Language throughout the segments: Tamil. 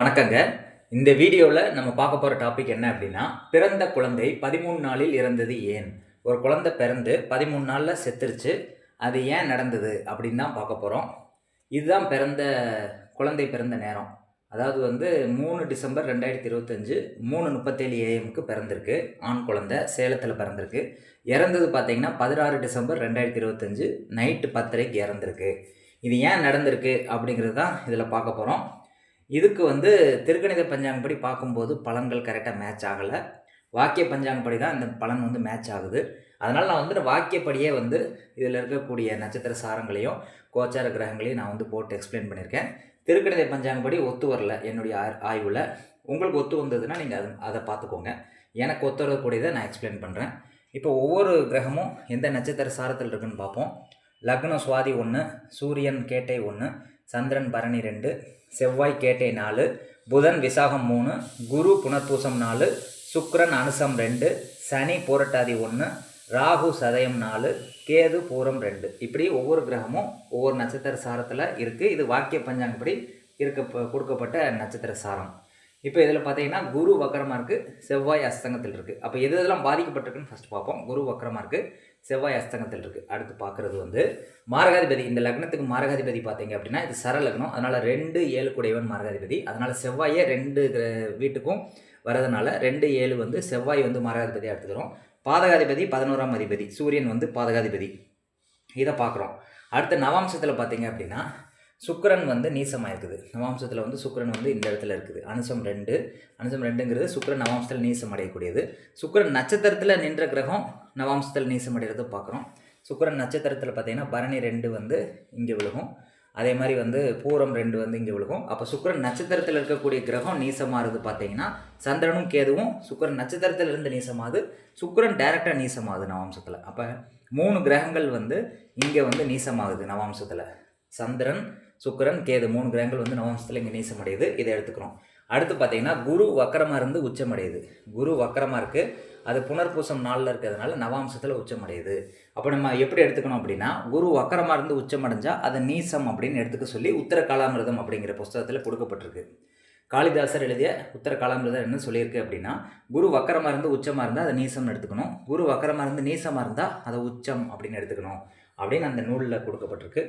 வணக்கங்க. இந்த வீடியோவில் நம்ம பார்க்க போகிற டாபிக் என்ன அப்படின்னா பிறந்த குழந்தை பதிமூணு நாளில் இறந்தது ஏன்? ஒரு குழந்தை பிறந்து பதிமூணு நாளில் செத்துருச்சு அது ஏன் நடந்தது அப்படின்னு தான் பார்க்க போகிறோம் இதுதான் பிறந்த குழந்தை பிறந்த நேரம். அதாவது வந்து மூணு டிசம்பர் ரெண்டாயிரத்தி இருபத்தஞ்சு மூணு முப்பத்தேழு ஏஎம்க்கு பிறந்திருக்கு. ஆண் குழந்தை சேலத்தில் பிறந்திருக்கு. இறந்தது பார்த்தீங்கன்னா பதினாறு டிசம்பர் ரெண்டாயிரத்தி இருபத்தஞ்சு நைட்டு பத்தரைக்கு இறந்திருக்கு. இது ஏன் நடந்திருக்கு அப்படிங்கிறது தான் இதில் பார்க்க போகிறோம் இதுக்கு வந்து திருக்கணித பஞ்சாங்கப்படி பார்க்கும்போது பலன்கள் கரெக்டாக மேட்ச் ஆகலை. வாக்கிய பஞ்சாங்கப்படி தான் இந்த பலன் வந்து மேட்ச் ஆகுது. அதனால் நான் வந்து வாக்கியப்படியே வந்து இதில் இருக்கக்கூடிய நட்சத்திர சாரங்களையும் கோச்சார கிரகங்களையும் நான் வந்து போட்டு எக்ஸ்பிளைன் பண்ணியிருக்கேன். திருக்கணித பஞ்சாங்கப்படி ஒத்து வரல என்னுடைய ஆ- ஆய்வில். உங்களுக்கு ஒத்து வந்ததுன்னா நீங்கள் அது அதை பார்த்துக்கோங்க. எனக்கு ஒத்து வரக்கூடியதை நான் எக்ஸ்பிளைன் பண்ணுறேன் இப்போ ஒவ்வொரு கிரகமும் எந்த நட்சத்திர சாரத்தில் இருக்குன்னு பார்ப்போம். லக்னம் சுவாதி ஒன்று சூரியன் கேட்டை ஒன்று சந்திரன் பரணி ரெண்டு செவ்வாய் கேட்டை நாலு புதன் விசாகம் மூணு குரு புனர்பூசம் நாலு சுக்ரன் அனுசம் ரெண்டு சனி பூரட்டாதி ஒன்று ராகு சதயம் நாலு கேது பூரம் ரெண்டு. இப்படி ஒவ்வொரு கிரகமும் ஒவ்வொரு நட்சத்திர சாரத்தில் இருக்குது இது வாக்கிய பஞ்சாங்கப்படி இருக்க கொடுக்கப்பட்ட நட்சத்திர சாரம். இப்போ இதில் பார்த்தீங்கன்னா குரு வக்கரமாக இருக்குது செவ்வாய் அஸ்தங்கத்தில் இருக்குது அப்போ எது எதெல்லாம் பாதிக்கப்பட்டிருக்குன்னு ஃபஸ்ட் பார்ப்போம். குரு வக்கரமாக இருக்குது செவ்வாய் அஸ்தங்கத்தில் இருக்குது அடுத்து பார்க்குறது வந்து மாரகாதிபதி இந்த லக்னத்துக்கு மாரகாதிபதி பார்த்தீங்க அப்படின்னா இது சர லக்னம். அதனால் ரெண்டு ஏழு கூடையவன் மாரகாதிபதி. அதனால் செவ்வாயே ரெண்டு கிர- வீட்டுக்கும் வரதுனால ரெண்டு ஏழு வந்து செவ்வாய் வந்து மாரகாதிபதியாக எடுத்துக்கிறோம். பாதகாதிபதி பதினோராம் அதிபதி. சூரியன் வந்து பாதகாதிபதி. இதை பார்க்குறோம். அடுத்து நவாம்சத்தில் பார்த்தீங்க அப்படின்னா சுக்கிரன் வந்து நீசமாக இருக்குது. நவாம்சத்தில் வந்து சுக்கரன் வந்து இந்த இடத்துல இருக்குது. அனுசம் ரெண்டு. அனுசம் ரெண்டுங்கிறது சுக்கிரன் நவாம்சத்தில் நீசம் அடையக்கூடியது. சுக்கிரன் நட்சத்திரத்தில் நின்ற கிரகம் நவாம்சத்தில் நீசம் பார்க்குறோம். சுக்கரன் நட்சத்திரத்தில் பார்த்தீங்கன்னா பரணி ரெண்டு வந்து இங்கே விழுகும். அதே மாதிரி வந்து பூரம் ரெண்டு வந்து இங்கே விழுகும். அப்போ சுக்கரன் நட்சத்திரத்தில் இருக்கக்கூடிய கிரகம் நீசமாகுது பார்த்தீங்கன்னா சந்திரனும் கேதுவும் சுக்கரன் நட்சத்திரத்தில் இருந்து நீசமாகுது சுக்கரன் டைரெக்டாக நீசமாகுது நவாம்சத்தில். அப்போ மூணு கிரகங்கள் வந்து இங்கே வந்து நீசமாகுது நவாம்சத்தில். சந்திரன் சுக்கரன் கேது மூணு கிரகங்கள் வந்து நவாம்சத்தில் இங்கே நீசமடையுது. இதை எடுத்துக்கிறோம். அடுத்து பார்த்தீங்கன்னா குரு வக்கரமாக இருந்து உச்சமடையுது. குரு வக்கரமாக இருக்குது அது புனர்பூசம் நாளில் இருக்கிறதுனால நவாம்சத்தில் உச்சமடையுது. அப்போ நம்ம எப்படி எடுத்துக்கணும் அப்படின்னா குரு வக்கரமாக இருந்து உச்சமடைஞ்சா அதை நீசம் அப்படின்னு எடுத்துக்க சொல்லி உத்தர காலாமிரதம் அப்படிங்கிற புஸ்தகத்தில் கொடுக்கப்பட்டிருக்கு. காளிதாசர் எழுதிய உத்தர காலாமிரதம் என்ன சொல்லியிருக்கு அப்படின்னா குரு வக்கரமாக இருந்து உச்சமாக இருந்தால் அதை நீசம்னு எடுத்துக்கணும். குரு வக்கரமாக இருந்து நீசமாக இருந்தால் அதை உச்சம் அப்படின்னு எடுத்துக்கணும் அப்படின்னு அந்த நூலில் கொடுக்கப்பட்டிருக்கு.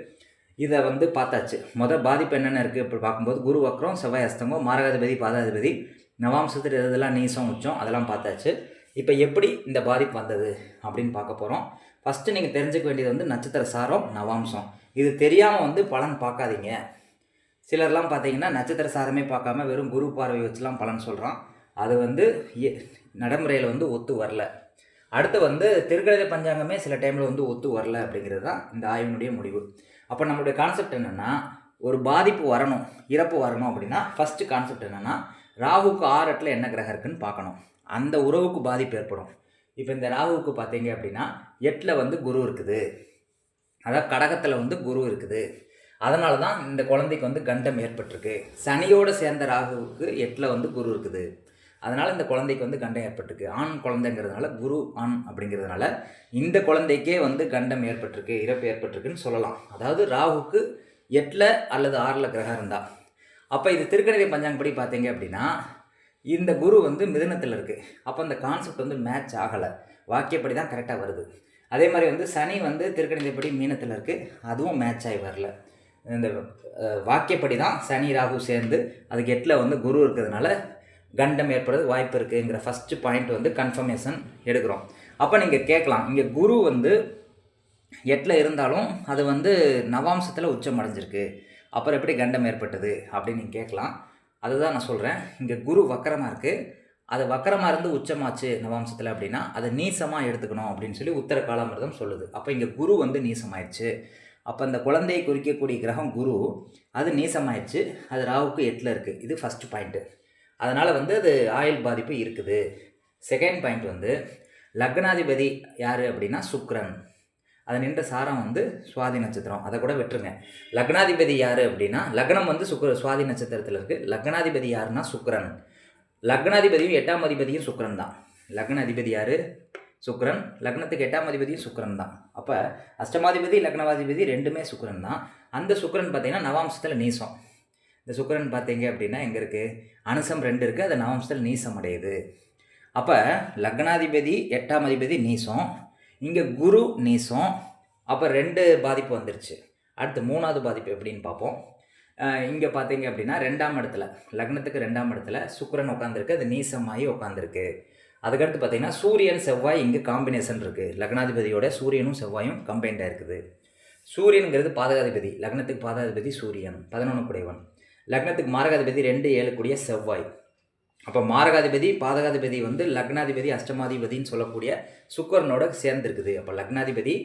இதை வந்து பார்த்தாச்சு. மொதல் பாதிப்பு என்னென்ன இருக்குது இப்போ பார்க்கும்போது குரு வக்கரம் செவ்வாய் அஸ்தங்கம் மாரகாதிபதி பாதாதிபதி நவாம்சத்தில் இதெல்லாம் நீசம் உச்சம் அதெல்லாம் பார்த்தாச்சு. இப்போ எப்படி இந்த பாதிப்பு வந்தது அப்படின்னு பார்க்க போகிறோம் ஃபஸ்ட்டு நீங்கள் தெரிஞ்சுக்க வேண்டியது வந்து நட்சத்திர சாரம் நவாம்சம். இது தெரியாமல் வந்து பலன் பார்க்காதீங்க. சிலர்லாம் பார்த்தீங்கன்னா நட்சத்திர சாரமே பார்க்காம வெறும் குரு பார்வை வச்சுலாம் பலன் சொல்கிறான் அது வந்து எ- நடைமுறையில் வந்து ஒத்து வரல. அடுத்து வந்து திருக்கணித பஞ்சாங்கமே சில டைமில் வந்து ஒத்து வரல அப்படிங்கிறது தான் இந்த ஆய்வினுடைய முடிவு. அப்போ நம்மளுடைய கான்செப்ட் என்னென்னா ஒரு பாதிப்பு வரணும் இறப்பு வரணும் அப்படின்னா ஃபஸ்ட்டு கான்செப்ட் என்னென்னா ராகுக்கு ஆறு என்ன கிரகம் இருக்குன்னு பார்க்கணும். அந்த உறவுக்கு பாதிப்பு ஏற்படும். இப்போ இந்த ராகுவுக்கு பார்த்தீங்க அப்படின்னா எட்டில் வந்து குரு இருக்குது. அதாவது கடகத்தில் வந்து குரு இருக்குது. அதனால தான் இந்த குழந்தைக்கு வந்து கண்டம் ஏற்பட்டிருக்கு. சனியோடு சேர்ந்த ராகுவுக்கு எட்டில் வந்து குரு இருக்குது. அதனால் இந்த குழந்தைக்கு வந்து கண்டம் ஏற்பட்டிருக்கு. ஆண் குழந்தைங்கிறதுனால குரு ஆண் அப்படிங்கிறதுனால இந்த குழந்தைக்கே வந்து கண்டம் ஏற்பட்டிருக்கு இறப்பு ஏற்பட்டிருக்குன்னு சொல்லலாம். அதாவது ராகுக்கு எட்டில் அல்லது ஆறில் கிரகம் இருந்தால் அப்போ இது திருக்கணித பஞ்சாங்கப்படி பார்த்தீங்க அப்படின்னா இந்த குரு வந்து மிதனத்தில் இருக்குது அப்போ அந்த கான்செப்ட் வந்து மேட்ச் ஆகலை. வாக்கியப்படி தான் கரெக்டாக வருது. அதே மாதிரி வந்து சனி வந்து திருக்கணிதப்படி மீனத்தில் இருக்குது அதுவும் மேட்ச் ஆகி வரல. இந்த வாக்கியப்படி தான் சனி ராகு சேர்ந்து அதுக்கு எட்டில் வந்து குரு இருக்கிறதுனால கண்டம் ஏற்படுறது வாய்ப்பு இருக்குங்கிற ஃபஸ்ட்டு பாயிண்ட் வந்து கன்ஃபர்மேஷன் எடுக்கிறோம். அப்போ நீங்கள் கேட்கலாம் இங்கே குரு வந்து எட்டில் இருந்தாலும் அது வந்து நவாம்சத்தில் உச்சம் அடைஞ்சிருக்கு. அப்புறம் எப்படி கண்டம் ஏற்பட்டது அப்படின்னு நீங்கள் கேட்கலாம். அதுதான் நான் சொல்கிறேன் இங்கே குரு வக்கரமாக இருக்குது அது வக்கரமாக இருந்து உச்சமாச்சு நவாம்சத்தில் அப்படின்னா அதை நீசமாக எடுத்துக்கணும் அப்படின்னு சொல்லி உத்தர காலாமிரதம் சொல்லுது. அப்போ இங்கே குரு வந்து நீசமாயிடுச்சு. அப்போ அந்த குழந்தையை குறிக்கக்கூடிய கிரகம் குரு. அது நீசமாயிடுச்சு. அது ராவுக்கு எட்டில் இருக்குது இது ஃபஸ்ட் பாயிண்ட்டு அதனால் வந்து அது ஆயுள் பாதிப்பு இருக்குது. செகண்ட் பாயிண்ட் வந்து லக்னாதிபதி யார் அப்படின்னா சுக்ரன் அது நின்ற சாரம் வந்து சுவாதி நட்சத்திரம். அதை கூட விட்டுருங்க. லக்னாதிபதி யார் அப்படின்னா லக்னம் வந்து சுக்கர சுவாதி நட்சத்திரத்தில் இருக்குது லக்னாதிபதி யாருன்னா சுக்கரன். லக்னாதிபதியும் எட்டாம் அதிபதியும் சுக்கரன் தான். லக்ன அதிபதி யார்? சுக்கரன். லக்னத்துக்கு எட்டாம் அதிபதியும் சுக்கிரன் தான். அப்போ அஷ்டமாதிபதி லக்னவாதிபதி ரெண்டுமே சுக்கரன் தான். அந்த சுக்கரன் பார்த்தீங்கன்னா நவாம்சத்தில் நீசம். இந்த சுக்கரன் பார்த்தீங்க அப்படின்னா எங்கே இருக்குது அனுசம் ரெண்டு இருக்குது அது நவாம்சத்தில் நீசம் அடையுது அப்போ லக்னாதிபதி எட்டாம் அதிபதி நீசம். இங்கே குரு நீசம் அப்போ ரெண்டு பாதிப்பு வந்துருச்சு. அடுத்து மூணாவது பாதிப்பு எப்படின்னு பார்ப்போம். இங்கே பார்த்தீங்க அப்படின்னா ரெண்டாம் இடத்துல லக்னத்துக்கு ரெண்டாம் இடத்துல சுக்கரன் உட்காந்துருக்கு அது நீசமாகி உட்காந்துருக்கு அதுக்கடுத்து பார்த்தீங்கன்னா சூரியன் செவ்வாய் இங்கே காம்பினேஷன் இருக்குது லக்னாதிபதியோட சூரியனும் செவ்வாயும் கம்பைண்டாக இருக்குது. சூரியனுங்கிறது பாதகாதிபதி லக்னத்துக்கு பாதகாதிபதி சூரியன் பதினொன்று குடைவன் லக்னத்துக்கு மாரகாதிபதி ரெண்டு ஏழு கூடிய செவ்வாய். அப்போ மாரகாதிபதி பாதகாதிபதி வந்து லக்னாதிபதி அஷ்டமாதிபதின்னு சொல்லக்கூடிய சுக்கரனோட சேர்ந்துருக்குது. அப்போ லக்னாதிபதி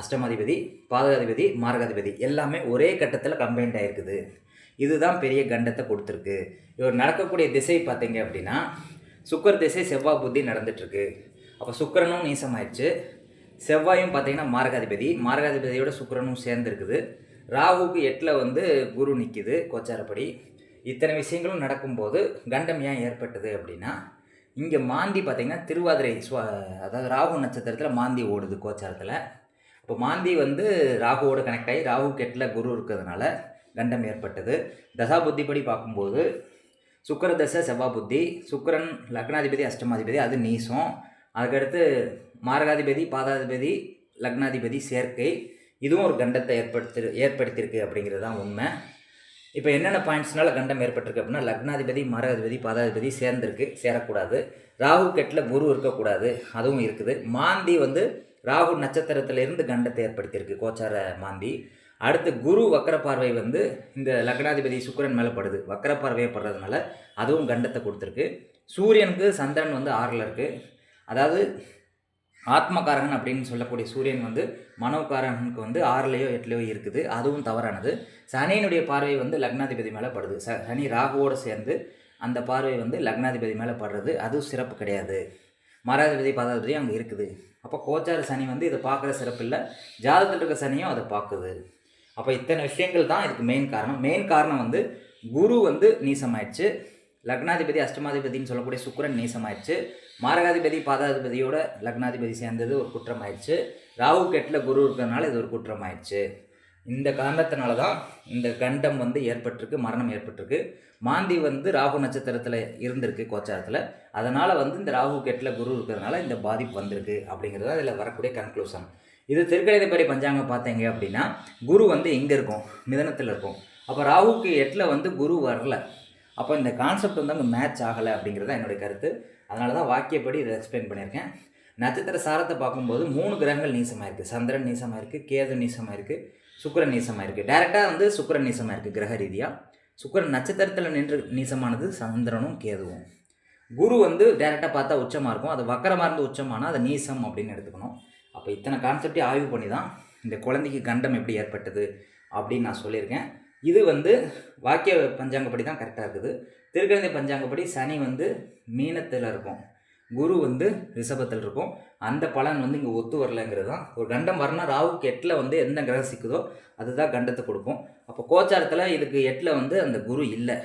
அஷ்டமாதிபதி பாதகாதிபதி மாரகாதிபதி எல்லாமே ஒரே கட்டத்தில் கம்பைண்ட் ஆகிருக்குது இதுதான் பெரிய கண்டத்தை கொடுத்துருக்கு. இவர் நடக்கக்கூடிய திசை பார்த்தீங்க அப்படின்னா சுக்கர் திசை செவ்வாய் புத்தி நடந்துட்டுருக்கு. அப்போ சுக்கரனும் நீசமாயிடுச்சு செவ்வாயும் பார்த்தீங்கன்னா மாரகாதிபதி மாரகாதிபதியோட சுக்கரனும் சேர்ந்துருக்குது. ராகுக்கு எட்டில் வந்து குரு நிற்கிது கோச்சாரப்படி. இத்தனை விஷயங்களும் நடக்கும்போது கண்டம் ஏன் ஏற்பட்டது அப்படின்னா இங்கே மாந்தி பார்த்திங்கன்னா திருவாதிரை சுவா அதாவது ராகு நட்சத்திரத்தில் மாந்தி ஓடுது கோச்சாரத்தில். இப்போ மாந்தி வந்து ராகுவோட கனெக்ட் ஆகி ராகு கெட்டில் குரு இருக்கிறதுனால கண்டம் ஏற்பட்டது. தசா புத்திப்படி பார்க்கும்போது சுக்கர தசை செவ்வா புத்தி சுக்கரன் லக்னாதிபதி அஷ்டமாதிபதி அது நீசம். அதுக்கடுத்து மாரகாதிபதி பாதாதிபதி லக்னாதிபதி சேர்க்கை. இதுவும் ஒரு கண்டத்தை ஏற்படுத்தி ஏற்படுத்தியிருக்கு அப்படிங்கிறது தான் உண்மை. இப்போ என்னென்ன பாயிண்ட்ஸ்னால கண்டம் ஏற்பட்டிருக்கு அப்படின்னா லக்னாதிபதி மாரகாதிபதி பாதாதிபதி சேர்ந்துருக்கு சேரக்கூடாது. ராகு கெட்டில் குரு இருக்கக்கூடாது அதுவும் இருக்குது. மாந்தி வந்து ராகு நட்சத்திரத்திலிருந்து கண்டத்தை ஏற்படுத்தியிருக்கு கோச்சார மாந்தி. அடுத்து குரு வக்கர பார்வை வந்து இந்த லக்னாதிபதி சுக்கரன் மேலே படுது. வக்கர பார்வையை படுறதுனால அதுவும் கண்டத்தை கொடுத்துருக்கு. சூரியனுக்கு சந்திரன் வந்து ஆறில் இருக்குது அதாவது ஆத்மகாரகன் அப்படின்னு சொல்லக்கூடிய சூரியன் வந்து மனோகாரகனுக்கு வந்து ஆறுலையோ எட்டுலையோ இருக்குது. அதுவும் தவறானது. சனியினுடைய பார்வை வந்து லக்னாதிபதி மேலே படுது. ச சனி ராகுவோடு சேர்ந்து அந்த பார்வை வந்து லக்னாதிபதி மேலே படுறது. அதுவும் சிறப்பு கிடையாது. மராதிபதி பாதாதிபதி அங்கே இருக்குது. அப்போ கோச்சார சனி வந்து இதை பார்க்குற சிறப்பு இல்லை. ஜாதகத்தில் இருக்க சனியும் அதை பார்க்குது. அப்போ இத்தனை விஷயங்கள் தான் இதுக்கு மெயின் காரணம். மெயின் காரணம் வந்து குரு வந்து நீசமாயிடுச்சு. லக்னாதிபதி அஷ்டமாதிபதினு சொல்லக்கூடிய சுக்கரன் நீசமாயிடுச்சு. மாரகாதிபதி பாதாதிபதியோட லக்னாதிபதி சேர்ந்தது ஒரு குற்றம் ஆயிடுச்சு ராகு கெட்டில் குரு இருக்கிறதுனால இது ஒரு குற்றம் ஆயிடுச்சு இந்த காரணத்தினால தான் இந்த கண்டம் வந்து ஏற்பட்டிருக்கு மரணம் ஏற்பட்டிருக்கு. மாந்தி வந்து ராகு நட்சத்திரத்தில் இருந்திருக்கு கோச்சாரத்தில். அதனால் வந்து இந்த ராகு கெட்டில் குரு இருக்கிறதுனால இந்த பாதிப்பு வந்திருக்கு அப்படிங்கிறது அதில் வரக்கூடிய கன்க்ளூஷன் இது திருக்கணிதப்படி பஞ்சாங்கம் பார்த்தீங்க அப்படின்னா குரு வந்து எங்கே இருக்கும்? மிதனத்தில் இருக்கும். அப்போ ராகுக்கு எட்டில் வந்து குரு வரல. அப்போ இந்த கான்செப்ட் வந்து அங்கே மேட்ச் ஆகலை அப்படிங்கிறது தான் என்னுடைய கருத்து. அதனால தான் வாக்கியப்படி இதை எக்ஸ்பிளைன் பண்ணியிருக்கேன். நட்சத்திர சாரத்தை பார்க்கும்போது மூணு கிரகங்கள் நீசமாக இருக்குது சந்திரன் நீசமாக இருக்குது கேது நீசமாக இருக்குது சுக்கரன் நீசமாக இருக்குது டேரெக்டாக வந்து சுக்கரன் நீசமாக இருக்குது கிரக ரீதியாக சுக்கரன் நட்சத்திரத்தில் நின்று நீசமானது சந்திரனும் கேதுவும். குரு வந்து டேரெக்டாக பார்த்தா உச்சமாக இருக்கும். அது வக்கரமாக இருந்து உச்சமானால் அது நீசம் அப்படின்னு எடுத்துக்கணும். அப்போ இத்தனை கான்செப்டையும் ஆய்வு பண்ணி தான் இந்த குழந்தைக்கு கண்டம் எப்படி ஏற்பட்டது அப்படின்னு நான் சொல்லியிருக்கேன். இது வந்து வாக்கிய பஞ்சாங்கப்படி தான் கரெக்டாக இருக்குது. திருக்கணித பஞ்சாங்கப்படி சனி வந்து மீனத்தில் இருக்கும். குரு வந்து ரிஷபத்தில் இருக்கும். அந்த பலன் வந்து இங்கே ஒத்து வரலைங்கிறது தான். ஒரு கண்டம் வரனா ராவுக்கு எட்டில் வந்து எந்த கிரகம் சிக்குதோ அதுதான் கண்டத்தை கொடுக்கும். அப்போ கோச்சாரத்தில் இதுக்கு எட்டில் வந்து அந்த குரு இல்லை.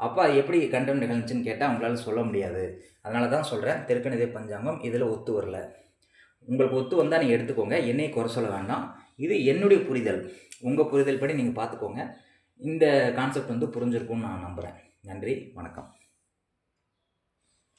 அப்போ அது எப்படி கண்டம் நிகழ்ந்துச்சுன்னு கேட்டால் அவங்களால சொல்ல முடியாது. அதனால தான் சொல்கிறேன் திருக்கணித பஞ்சாங்கம் இதில் ஒத்து வரல. உங்களுக்கு ஒத்து வந்தால் நீங்கள் எடுத்துக்கோங்க. என்னையை குறை சொல்ல வேண்டாம். இது என்னுடைய புரிதல். உங்கள் புரிதல் படி நீங்கள் பார்த்துக்கோங்க இந்த கான்செப்ட் வந்து புரிஞ்சிருக்கும்னு நான் நம்புகிறேன் நன்றி வணக்கம்.